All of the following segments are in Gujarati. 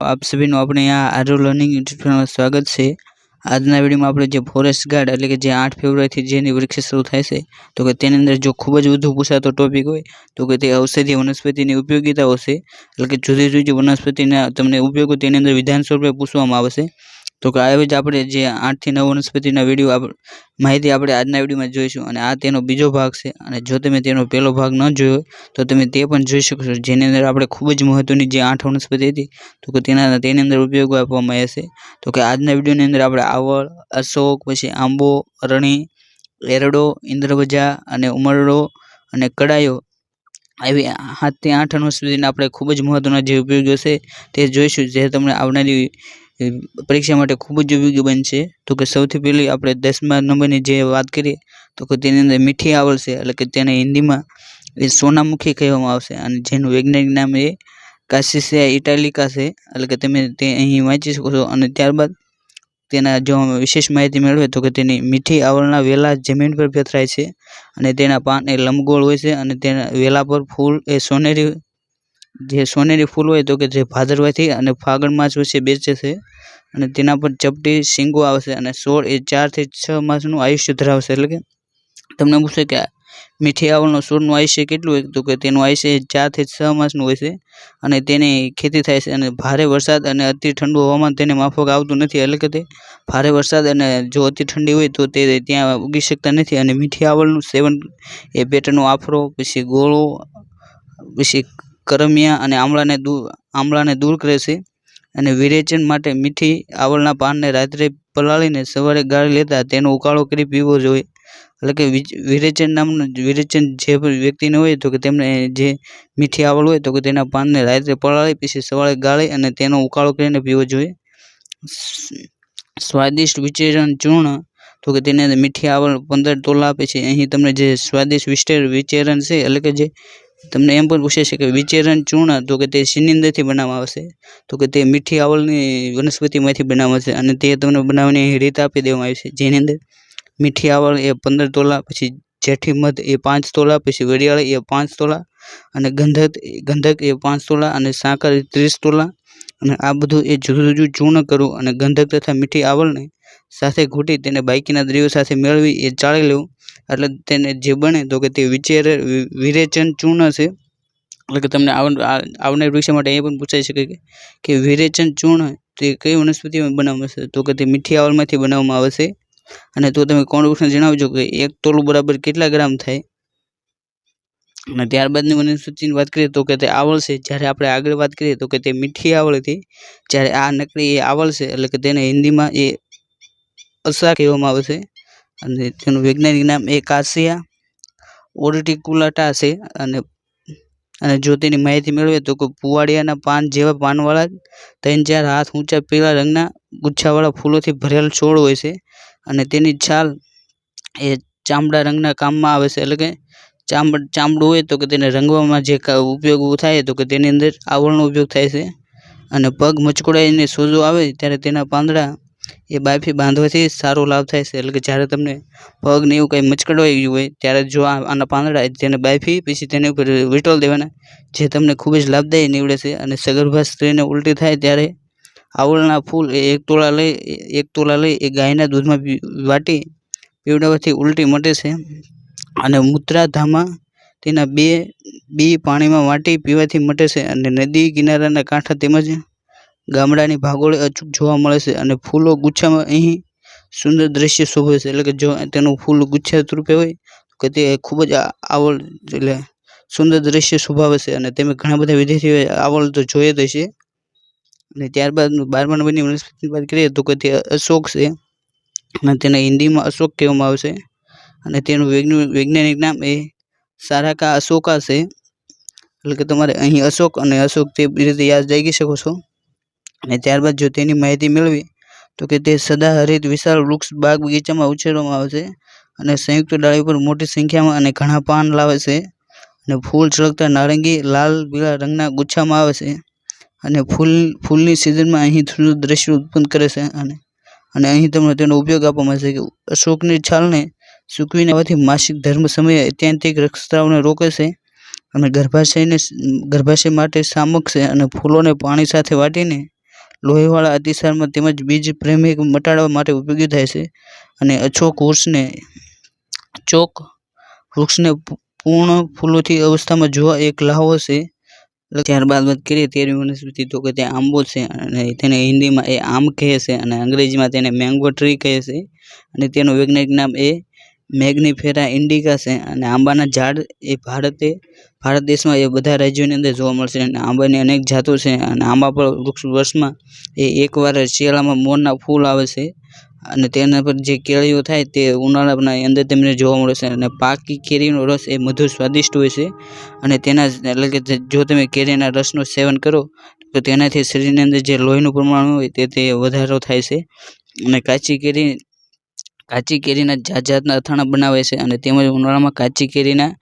આપ સભીનું આપણે આ આરો લર્નિંગ યુટ્યુબ સ્વાગત છે. આજના વિડીયોમાં આપણે જે ફોરેસ્ટ ગાર્ડ એટલે કે જે આઠ ફેબ્રુઆરીથી જેની પરીક્ષા શરૂ થાય છે, તો કે તેની અંદર જો ખૂબ જ વધુ પૂછાતો ટોપિક હોય, તો કે તે ઔષધીય વનસ્પતિની ઉપયોગિતાઓ છે. એટલે કે જુદી જુદી વનસ્પતિના તમને ઉપયોગો તેની અંદર વિધાન સ્વરૂપે પૂછવામાં આવશે. તો કે આવી જ આપણે જે આઠથી નવ વનસ્પતિના વીડિયો આપણે માહિતી આપણે આજના વિડીયોમાં જોઈશું. અને આ તેનો બીજો ભાગ છે. અને જો તમે તેનો પહેલો ભાગ ન જોયો, તો તમે તે પણ જોઈ શકો છો જેની અંદર આપણે ખૂબ જ મહત્વની જે આઠ વનસ્પતિ હતી, તો કે તેના, તેની અંદર ઉપયોગ આપવામાં આવશે તો કે આજના વિડીયોની અંદર આપણે આવળ, અશોક, પછી આંબો અરણી એરડો ઇન્દ્રવજા અને ઉમરડો અને કડાયો આવી સાતથી આઠ વનસ્પતિના આપણે ખૂબ જ મહત્વના જે ઉપયોગો છે, તે જોઈશું. જે તમને આવનારી પરીક્ષા માટે ખૂબ જ ઉપયોગી બનશે. તો કે સૌથી પહેલી આપણે દસમા નંબરની જે વાત કરીએ, તો કે તેની અંદર મીઠી આવળ છે, એટલે કે તેને હિન્દીમાં એ સોનામુખી કહેવામાં આવશે. અને જેનું વૈજ્ઞાનિક નામ એ કાસિસિયા ઇટાલિકા છે, એટલે કે તમે તે અહીં વાંચી શકો છો. અને ત્યારબાદ તેના જો વિશેષ માહિતી મેળવે તો કે તેની મીઠી આવળના વેલા જમીન પર પથરાય છે. અને તેના પાન એ લંબગોળ હોય છે, અને તેના વેલા પર ફૂલ એ સોનેરી જે સોનેરી ફૂલ હોય તો કે જે ભાદરવાથી અને ફાગણ માસ વચ્ચે બેસે છે. અને તેના પર ચપટી શીંગો આવશે અને છોડ એ ચારથી છ માસનું આયુષ્ય ધરાવશે. એટલે કે તમને પૂછે કે મીઠી આવળનો છોડનું આયુષ્ય કેટલું હોય? તો કે તેનું આયુષ્ય ચારથી છ માસનું હોય છે અને તેની ખેતી થાય છે અને ભારે વરસાદ અને અતિ ઠંડુ હવામાન તેને માફક આવતું નથી. એટલે કે તે ભારે વરસાદ અને જો અતિ ઠંડી હોય તો તે ત્યાં ઉગી શકતા નથી અને મીઠી આવળનું સેવન એ પેટનો આફરો, પછી ગોળો, પછી કરમિયા અને આમળાને દૂર આમળાને દૂર કરે છે અને વિરેચન માટે મીઠી આવળના પાનને રાત્રે પલાળીને સવારે ગાળી લેતા તેનો ઉકાળો કરી પીવો જોઈએ. એટલે કે વિરેચન નામનું, વિરેચન જે વ્યક્તિને હોય તો કે તેમને જે મીઠી આવળ હોય તો કે તેના પાનને રાત્રે પલાળી પછી સવારે ગાળી અને તેનો ઉકાળો કરીને પીવો જોઈએ. સ્વાદિષ્ટ વિચેરણ ચૂર્ણ તો કે તેને મીઠી આવળ પંદર તોલા આપે છે. અહીં તમને જે સ્વાદિષ્ટ વિસ્ટેર વિચેરણ છે, એટલે કે જે તમને એમ પણ પૂછે છે કે વિચેરણ ચૂર્ણ, તો કે તે શિનિંદરથી બનાવવામાં આવશે? તો કે તે મીઠી આવળની વનસ્પતિમાંથી બનાવવામાં અને તે તમને બનાવવાની રીત આપી દેવામાં આવી છે. જેની અંદર મીઠી આવળ એ પંદર તોલા, પછી જેઠી મધ એ પાંચ તોલા, પછી વરિયાળ એ પાંચ તોલા, અને ગંધક ગંધક એ પાંચ તોલા, અને સાકર એ ત્રીસ તોલા, અને આ બધું એ જુદું જુદું ચૂર્ણ કરવું અને ગંધક તથા મીઠી આવળને સાથે ઘૂંટી તેને બાકીના દ્રવ્યો સાથે મેળવી એ ચાળી લેવું. એટલે તેને જે બને તો કે તે વિચેર વિરેચન ચૂર્ણ છે. એટલે કે તમને આવનાર પરીક્ષા માટે એ પણ પૂછાઈ શકે કે વિરેચન ચૂર્ણ તે કઈ વનસ્પતિમાં બનાવવામાં આવશે? તો કે તે મીઠી આવળમાંથી બનાવવામાં આવે છે અને તો તમે કોણ વૃક્ષને જણાવજો કે એક તોલું બરાબર કેટલા ગ્રામ થાય? અને ત્યારબાદની વનસ્પતિની વાત કરીએ તો કે તે આવળ છે જ્યારે આપણે આગળ વાત કરીએ તો કે તે મીઠી આવળ હતી જ્યારે આ નકલી એ આવળ એટલે કે તેને હિન્દીમાં એ અસા કહેવામાં આવે છે. અને તેનું વૈજ્ઞાનિક નામ એ કાસિયા ઓર્ટિકુલાટા છે. અને અને જો તેની માહિતી મેળવે તો કે પુવાડિયાના પાન જેવા પાનવાળા ત્રણ ચાર હાથ ઊંચા પીળા રંગના ગુચ્છાવાળા ફૂલોથી ભરેલ છોડ હોય છે. અને તેની છાલ એ ચામડા રંગના કામમાં આવે છે. એટલે કે ચામડ ચામડું હોય તો કે તેને રંગવામાં જે ઉપયોગ થાય તો કે તેની અંદર આવળનો ઉપયોગ થાય છે. અને પગ મચકોડાઈને સોજો આવે ત્યારે તેના પાંદડા એ બાફી બાંધવાથી સારો લાભ થાય છે. એટલે કે જ્યારે તમને પગને એવું કંઈ મચકડવાઈ ગયું હોય, ત્યારે જો આના પાંદડા તેને બાફી પછી તેની ઉપર વીંટળ દેવાના, જે તમને ખૂબ જ લાભદાયી નીવડે છે અને સગર્ભા સ્ત્રીને ઉલટી થાય ત્યારે આવળના ફૂલ એ એક તોળા લઈ, એક તોળા લઈ એ ગાયના દૂધમાં વાટી પીવડાવવાથી ઉલટી મટે છે અને મૂત્રાધામાં તેના બે, બી પાણીમાં વાટી પીવાથી મટે છે અને નદી કિનારાના કાંઠા તેમજ ગામડાની ભાગોળે અચૂક જોવા મળે છે અને ફૂલો ગુચ્છામાં અહીં સુંદર દ્રશ્ય શોભે છે. એટલે કે જો તેનું ફૂલ ગુચ્છા રૂપે હોય કે તે ખૂબ જ આવડ એટલે સુંદર દ્રશ્ય શોભાવે છે અને તેમાં ઘણા બધા વિદ્યાર્થીઓએ આવડ તો જોઈએ જ હશે. અને ત્યારબાદ બારમા નંબરની વનસ્પતિની વાત કરીએ તો કે તે અશોક છે અને તેને હિન્દીમાં અશોક કહેવામાં આવે છે. અને તેનું વૈજ્ઞાનિક નામ એ સારાકા અશોકા છે. એટલે કે તમારે અહીં અશોક અને અશોક તે રીતે યાદ રાખી શકો છો. અને ત્યારબાદ જો તેની માહિતી મેળવી, તો કે તે સદાહરિત વિશાળ વૃક્ષ બાગ બગીચામાં ઉછેરવામાં આવે છે અને સંયુક્ત ડાળી પર મોટી સંખ્યામાં અને ઘણા પાન લાવે છે અને ફૂલ છલકતા નારંગી, લાલ, પીળા રંગના ગુચ્છામાં આવે છે અને ફૂલ, ફૂલની સિઝનમાં અહીં થોડું દ્રશ્ય ઉત્પન્ન કરે છે અને અને અહીં તમને તેનો ઉપયોગ આપવામાં આવે છે કે અશોકની છાલને સૂકવીને આવવાથી માસિક ધર્મ સમયે અત્યંતિક રક્તસ્રાવને રોકે છે અને ગર્ભાશયને, ગર્ભાશય માટે સામક છે અને ફૂલોને પાણી સાથે વાટીને લોહીવાળા અતિસારમાં તેમજ બીજ પ્રેમિક મટાડવા માટે ઉપયોગી થાય છે. અને અછોક વૃક્ષને, ચોક વૃક્ષને પૂર્ણ ફૂલોથી અવસ્થામાં જોવા એક લહાવો છે. ત્યારબાદ વાત કરીએ તેરી વનસ્પતિ, તો કે તે આંબો છે અને તેને હિન્દીમાં એ આમ કહે છે અને અંગ્રેજીમાં તેને મેંગો ટ્રી કહે છે. અને તેનું વૈજ્ઞાનિક નામ એ મેગ્નીફેરા ઇન્ડિકા છે અને આંબાના ઝાડ એ ભારતે ભારત દેશમાં એ બધા રાજ્યોની અંદર જોવા મળશે અને આંબાની અનેક જાતો છે અને આંબા પર વૃક્ષ વર્ષમાં એ એકવાર શિયાળામાં મોરના ફૂલ આવે છે અને તેના પર જે કેળીઓ થાય તે ઉનાળાના અંદર તેમને જોવા મળે છે અને પાકી કેરીનો રસ એ મધુર સ્વાદિષ્ટ હોય છે અને તેના એટલે કે જો તમે કેરીના રસનું સેવન કરો તો તેનાથી શરીરની અંદર જે લોહીનું પ્રમાણ હોય તે તે વધારો થાય છે અને કાચી કેરી કાચી કેરીના જાત જાતના અથાણા બનાવે છે અને તેમજ ઉનાળામાં કાચી કેરીના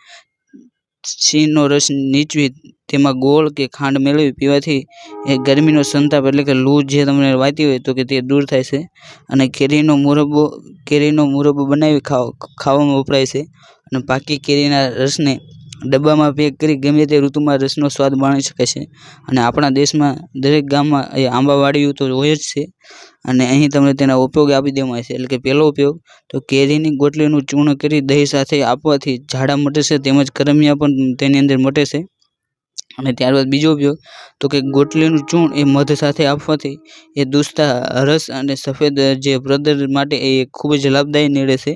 છીણનો રસ નીચવી, તેમાં ગોળ કે ખાંડ મેળવી પીવાથી એ ગરમીનો સંતાપ એટલે કે લૂ જે તમને વાતી હોય તો કે તે દૂર થાય છે. અને કેરીનો મુરબ્બો કેરીનો મુરબ્બો બનાવી ખાવ, ખાવામાં વપરાય છે. અને પાકી કેરીના રસને ડબ્બામાં પેક કરી ગમે તે ઋતુમાં રસનો સ્વાદ માણી શકે છે. અને આપણા દેશમાં દરેક ગામમાં એ આંબાવાડીઓ તો હોય જ છે. અને અહીં તમને તેના ઉપયોગ આપી દેવામાં આવે છે એટલે કે પહેલો ઉપયોગ તો કેરીની ગોટલીનું ચૂર્ણ કરી દહીં સાથે આપવાથી ઝાડા મટે છે તેમજ કરમિયા પણ તેની અંદર મટે છે. અને ત્યારબાદ બીજો ઉપયોગ તો કે ગોટલીનું ચૂર્ણ એ મધ સાથે આપવાથી એ દુસ્તા રસ અને સફેદ જે પ્રદર માટે એ ખૂબ જ લાભદાયી નીવડે છે.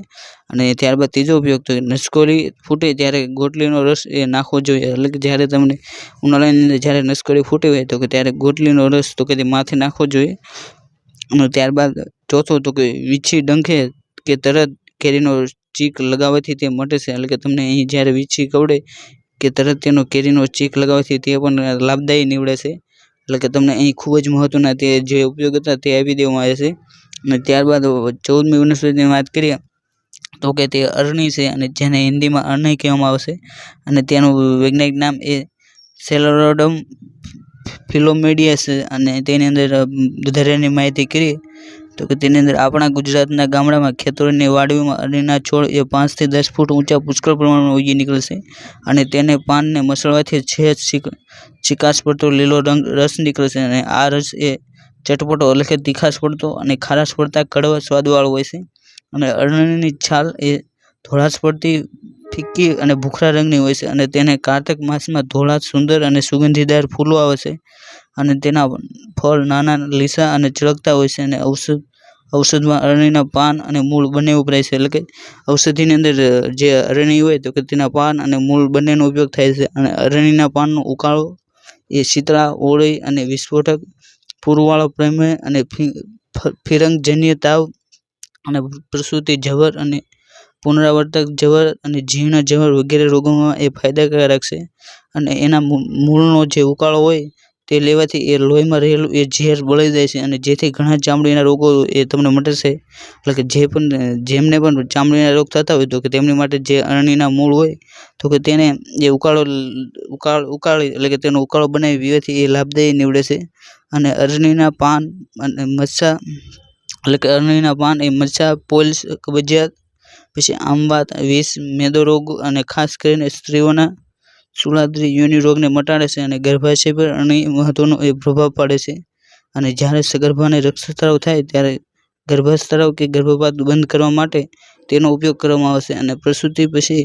અને ત્યારબાદ ત્રીજો ઉપયોગ તો નસકોરી ફૂટે ત્યારે ગોટલીનો રસ એ નાખવો જોઈએ. એટલે કે જ્યારે તમને ઉનાળાની અંદર જ્યારે નસકોરી ફૂટી હોય તો કે ત્યારે ગોટલીનો રસ તો કે તે માથે નાખવો જોઈએ. અને ત્યારબાદ ચોથો, તો કે વીછી ડંખે કે તરત કેરીનો ચીક લગાવવાથી તે મટે છે. એટલે કે તમને અહીં જ્યારે વીછી કવડે કે તરત તેનો કેરીનો ચેક લગાવવાથી તે પણ લાભદાયી નીવડે છે. એટલે કે તમને અહીં ખૂબ જ મહત્ત્વના તે જે ઉપયોગ હતા તે આપી દેવામાં આવે છે. અને ત્યારબાદ ચૌદમી વનસ્પતિની વાત કરીએ તો કે તે અરણી છે અને જેને હિન્દીમાં અરણી કહેવામાં આવશે. અને તેનું વૈજ્ઞાનિક નામ એ સેલોરોડમ ફિલોમેડિયસ અને તેની અંદર વધારાની માહિતી કરીએ તો કે તેની અંદર આપણા ગુજરાતના ગામડામાં ખેતરોની વાડીઓમાં અરીના છોડ એ પાંચથી દસ ફૂટ ઊંચા પુષ્કળ પ્રમાણમાં ઉગી નીકળશે અને તેને પાનને મસળવાથી છે ચિકાસ પડતો લીલો રંગ રસ નીકળશે અને આ રસ એ ચટપટો એટલે કે તીખાશ પડતો અને ખારાશ પડતા કડવા સ્વાદવાળો હોય છે. અને અરણીની છાલ એ ધોળાશ પડતી ફિક્કી અને ભૂખરા રંગની હોય છે અને તેને કારતક માસમાં ધોળા સુંદર અને સુગંધીદાર ફૂલો આવે છે અને તેના ફળ નાના લીસા અને ચળકતા હોય છે અને ઔષધ ઔષધમાં અરણીના પાન અને મૂળ બંને વપરાય છે. એટલે કે ઔષધિની અંદર જે અરણી હોય તો કે તેના પાન અને મૂળ બંનેનો ઉપયોગ થાય છે. અને અરણીના પાનનો ઉકાળો એ શીતળા ઓળી અને વિસ્ફોટક, પૂરવાળો પ્રમેય અને ફિરંગજન્ય તાવ અને પ્રસૂતિ જવર અને પુનરાવર્તક જવર અને જીર્ણ જવર વગેરે રોગોમાં એ ફાયદાકારક છે. અને એના મૂળનો જે ઉકાળો હોય તે લેવાથી એ લોહીમાં રહેલું એ ઝેર બળી જાય છે અને જેથી ઘણા ચામડીના રોગો એ તમને મટશે એટલે કે જે પણ, જેમને પણ ચામડીના રોગ થતા હોય તો કે તેમની માટે જે અરણીના મૂળ હોય તો કે તેને એ ઉકાળો, ઉકાળ, ઉકાળી એટલે કે તેનો ઉકાળો બનાવી પીવાથી એ લાભદાયી નીવડે છે. અને અરણીના પાન અને મચ્છા એટલે કે અરણીના પાન એ મચ્છા પોલ્સ કબજિયાત, પછી આંબા વિષ મેદો રોગ અને ખાસ કરીને સ્ત્રીઓના સુલાદ્રી યોની રોગને મટાડે છે અને ગર્ભાશય પર અણી મહત્વનો એ પ્રભાવ પાડે છે. અને જ્યારે સગર્ભાને રક્તસ્રાવ થાય ત્યારે ગર્ભસ્રાવ કે ગર્ભપાત બંધ કરવા માટે તેનો ઉપયોગ કરવામાં આવશે અને પ્રસૂતિ પછી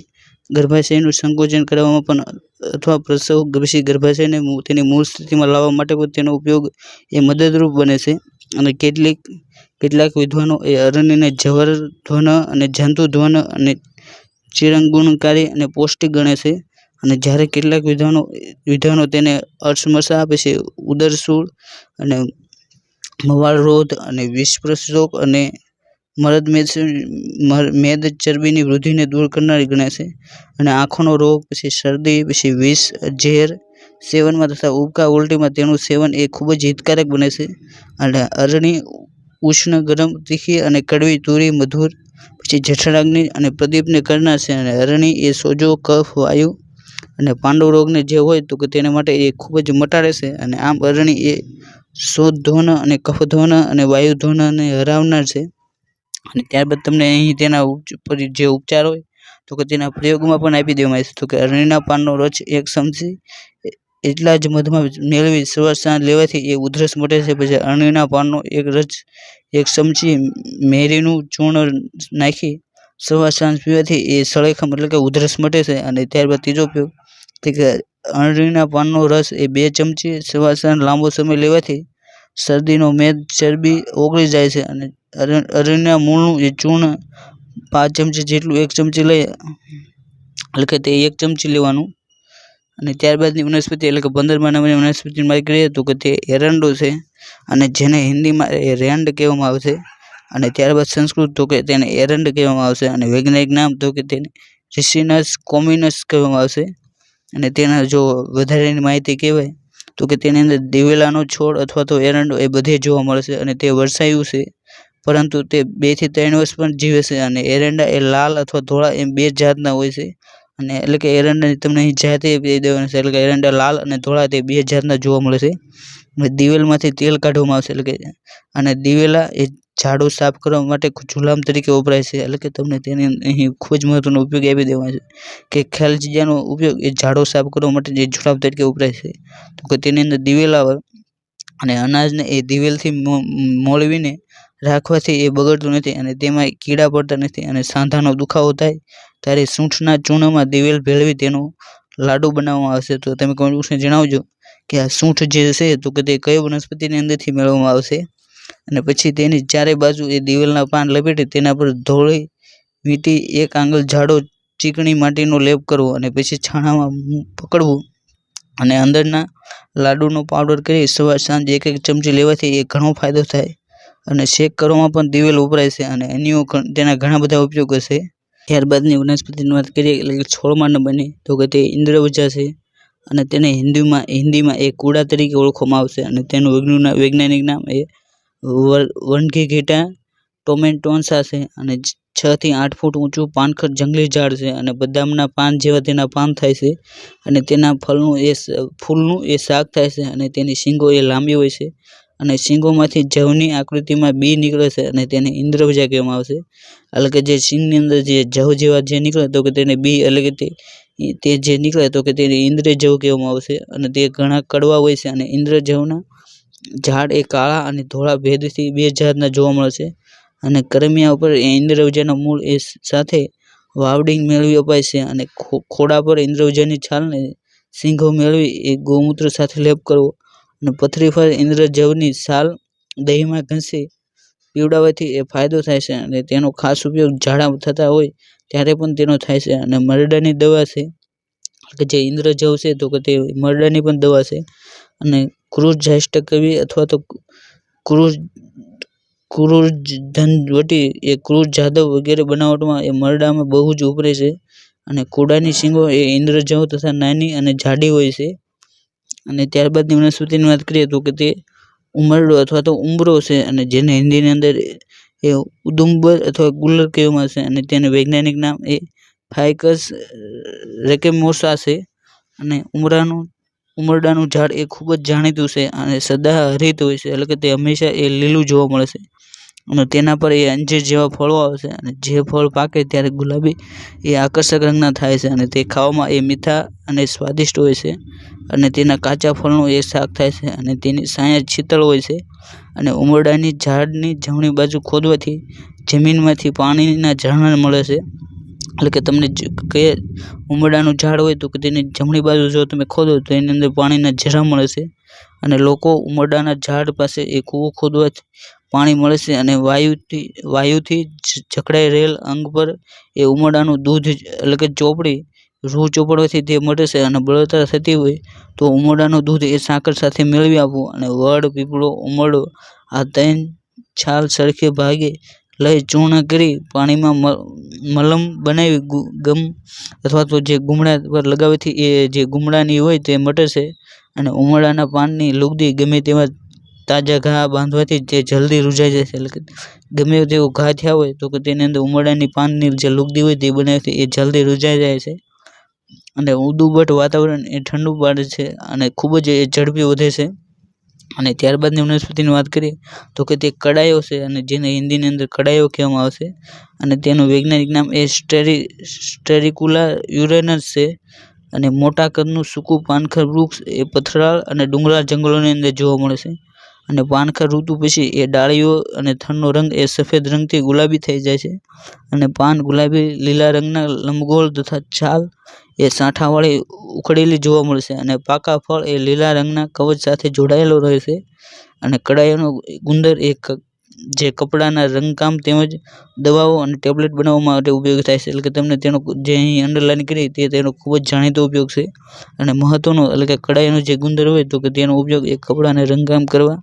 ગર્ભાશયનું સંકોચન કરવામાં પણ, અથવા પ્રસવ પછી ગર્ભાશયને તેની મૂળ સ્થિતિમાં લાવવા માટે પણ તેનો ઉપયોગ એ મદદરૂપ બને છે. અને કેટલીક, કેટલાક વિદ્વાનો એ અરણ્યને જવર ધ્વન અને જંતુ ધ્વન અને ચિરંગુણકારી અને પૌષ્ટિક ગણે છે. અને જ્યારે કેટલાક વિધાનો વિધાનો તેને અર્શમશા આપે છે, ઉદરસૂળ અને મવાળરોધ અને વિષપ્રશોક અને મરદ મેદ ચરબીની વૃદ્ધિને દૂર કરનારી ગણાય છે. અને આંખોનો રોગ, પછી શરદી, પછી વિષ, ઝેર, સેવનમાં તથા ઉબકા ઉલટીમાં તેનું સેવન એ ખૂબ જ હિતકારક બને છે. અને અરણી, ઉષ્ણ, ગરમ, તીખી અને કડવી તુરી, મધુર, પછી જઠરાગ્નિ અને પ્રદીપને કરનાર છે. અને અરણી એ સોજો, કફ, વાયુ અને પાંડુ રોગને જે હોય તો કે તેના માટે એ ખૂબ જ મટાડે છે. અને આમ અરણી એ શોધ ધ્વન અને કફ ધ્વન અને વાયુ ધ્વનને હરાવનાર છે. અને ત્યારબાદ તમને અહીં તેના ઉપર જે ઉપચાર હોય તો કે તેના પ્રયોગમાં પણ આપી દેવામાં આવે છે. તો કે અરણીના પાનનો રસ એક ચમચી એટલા જ મધમાં મેળવી સવાર સાંજ લેવાથી એ ઉધરસ મટે છે. પછી અરણીના પાનનો એક રજ એક ચમચી મેરીનું ચૂર્ણ નાખી સવાર સાંજ પીવાથી એ સળેખમ એટલે કે ઉધરસ મટે છે અને ત્યારબાદ ત્રીજો ઉપયોગ તો કે અરણીના પાનનો રસ એ બે ચમચી સવાર સાંજ લાંબો સમય લેવાથી શરદીનો મેદ ચરબી ઓગળી જાય છે અને અરણીના મૂળનું એ ચૂર્ણ પાંચ ચમચી જેટલું એક ચમચી લઈ, એટલે કે તે એક ચમચી લેવાનું. અને ત્યારબાદની વનસ્પતિ એટલે કે પંદર નંબરની વનસ્પતિની વાત કરીએ તો કે તે એરંડો છે અને જેને હિન્દીમાં એ રેન્ડ કહેવામાં આવે છે. અને ત્યારબાદ સંસ્કૃત તો કે તેને એરંડ કહેવામાં આવશે અને વૈજ્ઞાનિક નામ તો કે તેને રિસિનસ કોમિનસ કહેવામાં આવશે અને તેના જો વધારેની માહિતી કહેવાય, તો કે તેની અંદર દિવેલાનો છોડ અથવા તો એરંડો એ બધે જોવા મળશે અને તે વરસાયું છે. પરંતુ તે બેથી ત્રણ વર્ષ પણ જીવે છે અને એરંડા એ લાલ અથવા ધોળા એમ બે જાતના હોય છે. અને એટલે કે એરંડાની તમને અહીં જાતે કહી દેવાની છે, એટલે કે એરંડા લાલ અને ધોળા તે બે જાતના જોવા મળે છે. દિવેલમાંથી તેલ કાઢવામાં આવશે, એટલે કે અને દિવેલા એ ઝાડુ સાફ કરવા માટે જુલામ તરીકે વપરાય છે. એટલે કે તમને તેની અહીં ખૂબ જ મહત્વનો ઉપયોગ આપી દેવાનો છે. કે ખેલચીજાનો ઉપયોગ એ ઝાડો સાફ કરવા માટે જે જુલામ તરીકે વપરાય છે. તો કે તેની અંદર દિવેલા અને અનાજને એ દિવેલથી મોળવીને રાખવાથી એ બગડતું નથી અને તેમાં કીડા પડતા નથી અને સાંધાનો દુખાવો થાય ત્યારે સૂંઠના ચૂર્ણમાં દિવેલ ભેળવી તેનો લાડુ બનાવવામાં આવશે. તો તમે કોઈ જણાવજો કે આ સૂંઠ જે છે તો કે તે કઈ વનસ્પતિની અંદરથી મેળવવામાં આવશે? અને પછી તેની ચારે બાજુ એ દિવેલના પાન લપેટી તેના પર ધોળી વીંટી, એક આંગળ જાડો ચીકણી માટીનો લેપ કરવો અને પછી છાણામાં પકડવું અને અંદરના લાડુનો પાવડર કરી સવાર સાંજ એક એક ચમચી લેવાથી એ ઘણો ફાયદો થાય અને શેક કરવામાં પણ દિવેલ વપરાય છે અને એની તેના ઘણા બધા ઉપયોગ હશે. ત્યારબાદની વનસ્પતિની વાત કરીએ એટલે કે છોડમાં બને તો કે તે ઇન્દ્રવજા છે અને તેને હિન્દીમાં હિન્દીમાં એ કુડા તરીકે ઓળખવામાં આવશે અને તેનું વૈજ્ઞાનિક નામ એ વનગીગીટા ટોમેન્ટોન્સા છે અને છ થી આઠ ફૂટ ઊંચું પાનખર જંગલી ઝાડ છે અને બદામના પાન જેવા તેના પાન થાય છે અને તેના ફળનું એ ફૂલનું એ શાક થાય છે અને તેની શીંગો એ લાંબી હોય છે અને શીંગોમાંથી જવની આકૃતિમાં બી નીકળે છે અને તેને ઇન્દ્રભજા કહેવામાં આવશે એટલે કે જે શીંગની અંદર જે જવ જેવા જે નીકળે તો કે તેને બી એટલે કે તે તે જે નીકળે તો કે તેને ઇન્દ્રજવ કહેવામાં આવશે અને તે ઘણા કડવા હોય છે અને ઇન્દ્ર જવના ઝાડ એ કાળા અને ધોળા ભેદથી બે જાતના જોવા મળે છે અને કરમિયા ઉપર ઇન્દ્રવજાના મૂળ એ સાથે વાવડિંગ મેળવી અપાય છે અને ખોડા પર ઇન્દ્રવજાની છાલને સિંઘો મેળવી એ ગૌમૂત્ર સાથે લેપ કરવો અને પથરી પર ઇન્દ્રજવની છાલ દહીંમાં ઘસી પીવડાવવાથી એ ફાયદો થાય છે અને તેનો ખાસ ઉપયોગ ઝાડા થતા હોય ત્યારે પણ તેનો થાય છે અને મરડાની દવા છે કે જે ઇન્દ્રજવ છે તો કે તે મરડાની પણ દવા છે અને ક્રૂઝ કવિ અથવા તો ક્રૂઝ ક્રૂઝ ધનવટી એ ક્રૂઝ જાદવ વગેરે બનાવટમાં એ મરડામાં બહુ જ ઉપરે છે અને કુડાની શીંગો એ ઇન્દ્રજવ તથા નાની અને જાડી હોય છે. અને ત્યારબાદની વનસ્પતિની વાત કરીએ તો કે તે ઉમરડો અથવા તો ઉંબરો છે અને જેને હિન્દીની અંદર એ ઉદુંબર અથવા ગુલ્લર કહેવામાં છે અને તેનું વૈજ્ઞાનિક નામ એ ફાઇકસ રેકેમોસા છે. અને ઉમરાનું ઉમરડાનું ઝાડ એ ખૂબ જ જાણીતું છે અને સદાહરિત હોય છે. એટલે કે તે હંમેશા એ લીલું જોવા મળે છે. અને તેના પર એ અંજીર જેવા ફળો આવે છે અને જે ફળ પાકે ત્યારે ગુલાબી એ આકર્ષક રંગના થાય છે અને તે ખાવામાં એ મીઠા અને સ્વાદિષ્ટ હોય છે અને તેના કાચા ફળનું એ શાક થાય છે અને તેની સાયા શીતળ હોય છે અને ઉમરડાની ઝાડની જમણી બાજુ ખોદવાથી જમીનમાંથી પાણીના ઝરણા મળે છે. એટલે કે તમને કે ઉમરડાનું ઝાડ હોય તો કે તેની જમણી બાજુ જો તમે ખોદો તો એની અંદર પાણીના ઝરા મળે છે અને લોકો ઉમરડાના ઝાડ પાસે એ કૂવો ખોદવાથી પાણી મળે છે અને વાયુથી વાયુથી જકડાઈ રહેલ અંગ પર એ ઉમરડાનું દૂધ એટલે કે ચોપડી, રૂ ચોપડવાથી તે મટે અને બળતરા થતી હોય તો ઉમરડાનું દૂધ એ સાકર સાથે મેળવી આપવું અને વડ, પીપળો ઉમરડો આ ત્રણ છાલ સરખે ભાગે લઈ ચૂર્ણ કરી પાણીમાં મલમ બનાવી ગમ અથવા તો જે ગુમડા પર લગાવેથી એ જે ગુમડાની હોય તે મટે છે અને ઉમળાના પાનની લુગદી ગમે તેવા તાજા ઘા બાંધવાથી તે જલ્દી રૂજાઈ છે. એટલે કે ગમે તેવો ઘા થયા હોય તો કે તેની અંદર ઉમળાની પાનની જે લુગદી હોય તે બનાવવાથી એ જલ્દી રૂજાઈ જાય છે. અને ઉદુબટ વાતાવરણ એ ઠંડુ પાડે છે અને ખૂબ જ એ ઝડપી વધે છે. અને ત્યારબાદની વનસ્પતિની વાત કરીએ, તો કે તે કડાયો છે અને જેને હિન્દીની અંદર કડાયો કહેવામાં આવશે. અને તેનું વૈજ્ઞાનિક નામ એ સ્ટેરી, સ્ટેરિકુલા યુરેનસ છે. અને મોટા કદનું સૂકું પાનખર વૃક્ષ એ પથરાળ અને ડુંગરાળ જંગલોની અંદર જોવા મળે છે. અને પાનખર ઋતુ પછી એ ડાળીઓ અને થનનો રંગ એ સફેદ રંગથી ગુલાબી થઈ જાય છે. અને પાન ગુલાબી લીલા રંગના લંબગોળ તથા છાલ એ સાંઠાવાળી ઉખડેલી જોવા મળશે અને પાકા ફળ એ લીલા રંગના કવચ સાથે જોડાયેલો રહે છે અને કડાઈનો ગુંદર એ જે કપડાના રંગકામ તેમજ દવાઓ અને ટેબ્લેટ બનાવવા માટે ઉપયોગ થાય છે. એટલે કે તમને તેનો જે અહીં અંડરલાઈન કરી તે તેનો ખૂબ જ જાણીતો ઉપયોગ છે. અને મહત્ત્વનો એટલે કે કડાઈનો જે ગુંદર હોય તો કે તેનો ઉપયોગ એ કપડાને રંગકામ કરવા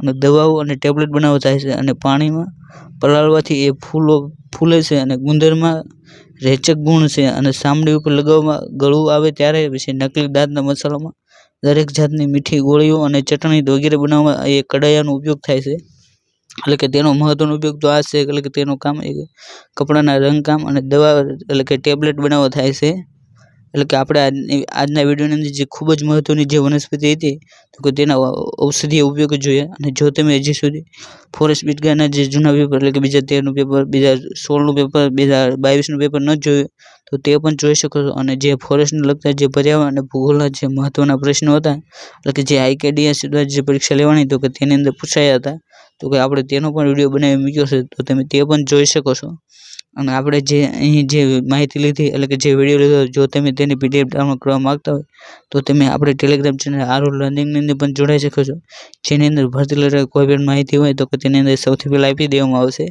અને દવાઓ અને ટેબ્લેટ બનાવવા થાય છે. અને પાણીમાં પલાળવાથી એ ફૂલો, ફૂલે છે અને ગુંદરમાં રેચક ગુણ છે અને ચામડી ઉપર લગાવવામાં ગળું આવે ત્યારે પછી નકલી દાંતના મસાલામાં દરેક જાતની મીઠી ગોળીઓ અને ચટણી વગેરે બનાવવામાં એ કડાયાનો ઉપયોગ થાય છે. એટલે કે તેનો મહત્વનો ઉપયોગ તો આ છે, એટલે કે તેનું કામ એ કપડાના રંગકામ અને દવા, એટલે કે ટેબ્લેટ બનાવવા થાય છે. એટલે કે આપણે આજની વિડીયોની અંદર જે ખૂબ જ મહત્વની જે વનસ્પતિ હતી, તો કે તેના ઔષધીય ઉપયોગ જોઈએ. અને જો તમે હજી સુધી ફોરેસ્ટ બીટગાના જે જૂના પેપર એટલે કે બીજા તેરનું પેપર બીજા સોળનું પેપર બીજા બાવીસનું પેપર ન જોયું, તો તે પણ જોઈ શકો છો. અને જે ફોરેસ્ટને લગતા જે પર્યાવરણ અને ભૂગોળના જે મહત્વના પ્રશ્નો હતા, એટલે કે જે આઈકેડીએસ દ્વારા જે પરીક્ષા લેવાની, તો કે તેની અંદર પૂછાયા હતા, તો કે આપણે તેનો પણ વીડિયો બનાવી મૂક્યો છે, તો તમે તે પણ જોઈ શકો છો. અને આપણે જે અહીં જે માહિતી લીધી, એટલે કે જે વીડિયો લીધો, જો તમે તેની પીડીએફ ડાઉનલોડ કરવા માગતા હોય, તો તમે આપણે ટેલિગ્રામ ચેનલ આરો લર્નિંગની અંદર પણ જોડાઈ શકો છો. જેની અંદર ભરતી લેટર કોઈ પણ માહિતી હોય, તો તેની અંદર સૌથી પહેલાં આપી દેવામાં આવશે.